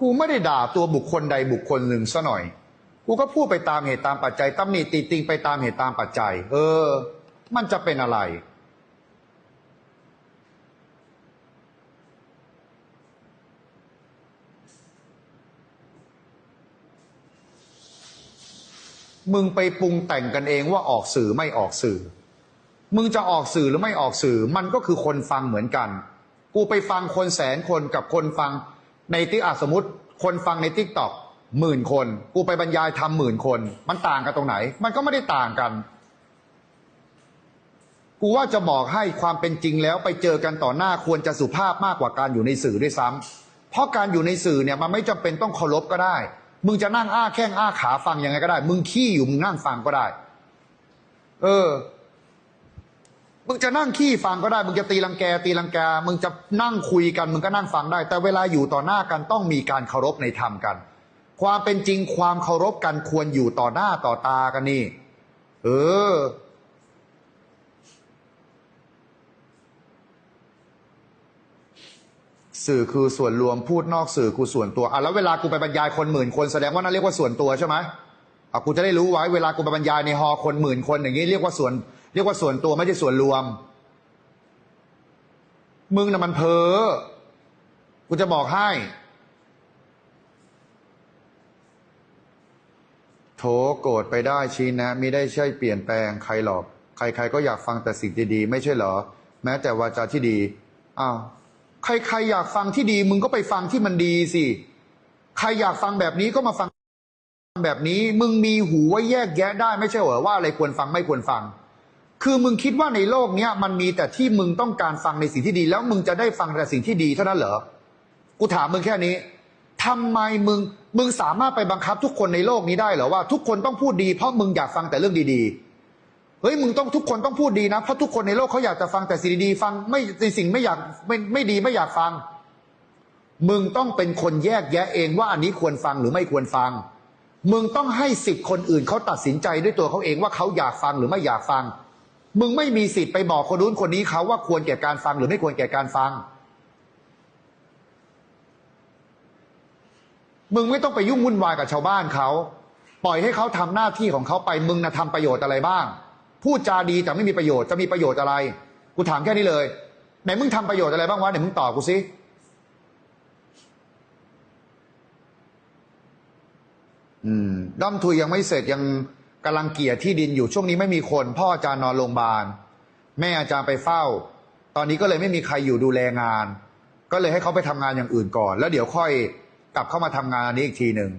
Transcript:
กูไม่ได้ด่าตัวบุคคลใดบุคคลหนึ่งซะหน่อย กูก็พูดไปตามเหตุตามปัจจัยตำหนิติติงไปตามเหตุตามปัจจัย เออ มันจะเป็นอะไร มึงไปปรุงแต่งกันเองว่าออกสื่อไม่ออกสื่อ มึงจะออกสื่อหรือไม่ออกสื่อ มันก็คือคนฟังเหมือนกัน กูไปฟังคนแสนคนกับคนฟัง ในติ๊กอะสมมติ คนฟังในติ๊กต็อกหมื่นคน กูไปบรรยายทำหมื่นคน มันต่างกันตรงไหน มันก็ไม่ได้ต่างกัน กูว่าจะบอกให้ความเป็นจริงแล้วไปเจอกันต่อหน้าควรจะสุภาพมากกว่าการอยู่ในสื่อด้วยซ้ำเพราะการอยู่ในสื่อเนี่ยมันไม่จำเป็นต้องเคารพก็ได้ มึงจะนั่งอ้าแข้งอ้าขาฟังยังไงก็ได้ มึงขี้อยู่มึงนั่งฟังก็ได้ เออ มึงจะนั่งขี้ฟังก็ได้ มึงจะตีลังแก ตีลังแกมึงจะนั่งคุยกัน มึงก็นั่งฟังได้ แต่เวลาอยู่ต่อหน้ากันต้องมีการเคารพในธรรมกัน ความเป็นจริงความเคารพกันควรอยู่ต่อหน้าต่อตากันนี่ เออ สื่อคือส่วนรวมพูดนอกสื่อคือส่วนตัวอะแล้วเวลากูไปบรรยายคนหมื่นคนแสดงว่านั่นเรียกว่าส่วนตัวใช่ไหม อะกูจะได้รู้ไว้เวลากูไปบรรยายในฮอคนหมื่นคนอย่างนี้เรียกว่าส่วน เรียกว่าส่วนตัวไม่ใช่ส่วนรวม มึงน่ะมันเพ้อกูจะบอกให้โถโกรธไปได้ชี้นะมิได้ใช่เปลี่ยนแปลงใครหรอก ใคร ๆ ก็อยากฟังแต่สิ่งดีๆไม่ใช่เหรอ แม้แต่วาจาที่ดีอ้าวใครๆอยากฟังที่ดี มึงก็ไปฟังที่มันดีสิ ใครอยากฟังแบบนี้ก็มาฟัง แบบนี้มึงมีหูไว้แยกแยะได้ไม่ใช่เหรอว่าอะไรควรฟังไม่ควรฟัง คือมึงคิดว่าในโลกเนี้ยมันมีแต่ที่มึงต้องการฟังในสิ่งที่ดี แล้วมึงจะได้ฟังแต่สิ่งที่ดีเท่านั้นเหรอ กูถามมึงแค่นี้ทำไมมึงมึงสามารถไปบังคับทุกคนในโลกนี้ได้เหรอว่า ทุกคนต้องพูดดีเพราะมึงอยากฟังแต่เรื่องดีๆ เฮ้ยมึงต้องทุกคนต้องพูดดีนะเพราะทุกคนในโลกเขาอยากจะฟังแต่สิ่งดีๆฟังไม่ในสิ่งไม่อยากไม่ไม่ดีไม่อยากฟัง มึงต้องเป็นคนแยกแยะเองว่าอันนี้ควรฟังหรือไม่ควรฟัง มึงต้องให้สิทธิ์คนอื่นเขาตัดสินใจด้วยตัวเขาเองว่าเขาอยากฟังหรือไม่อยากฟัง มึงไม่มีสิทธิ์ไปบอกคนนู้นคนนี้เขาว่าควรแก่การฟังหรือไม่ควรแก่การฟัง มึงไม่ต้องไปยุ่งวุ่นวายกับชาวบ้านเขา ปล่อยให้เขาทำหน้าที่ของเขาไป มึงนะทำประโยชน์อะไรบ้าง พูดจาดีแต่ไม่มีประโยชน์จะมีประโยชน์อะไร กูถามแค่นี้เลย ไหนมึงทำประโยชน์อะไรบ้างวะไหนมึงตอบกูสิ อืมด้อมทุยยังไม่เสร็จยังกำลังเกลี่ยที่ดินอยู่ช่วงนี้ไม่มีคน พ่ออาจารย์นอนโรงพยาบาล แม่อาจารย์ไปเฝ้า ตอนนี้ก็เลยไม่มีใครอยู่ดูแลงาน ก็เลยให้เขาไปทำงานอย่างอื่นก่อน แล้วเดี๋ยวค่อยกลับเข้ามาทำงานอันนี้อีกทีหนึ่ง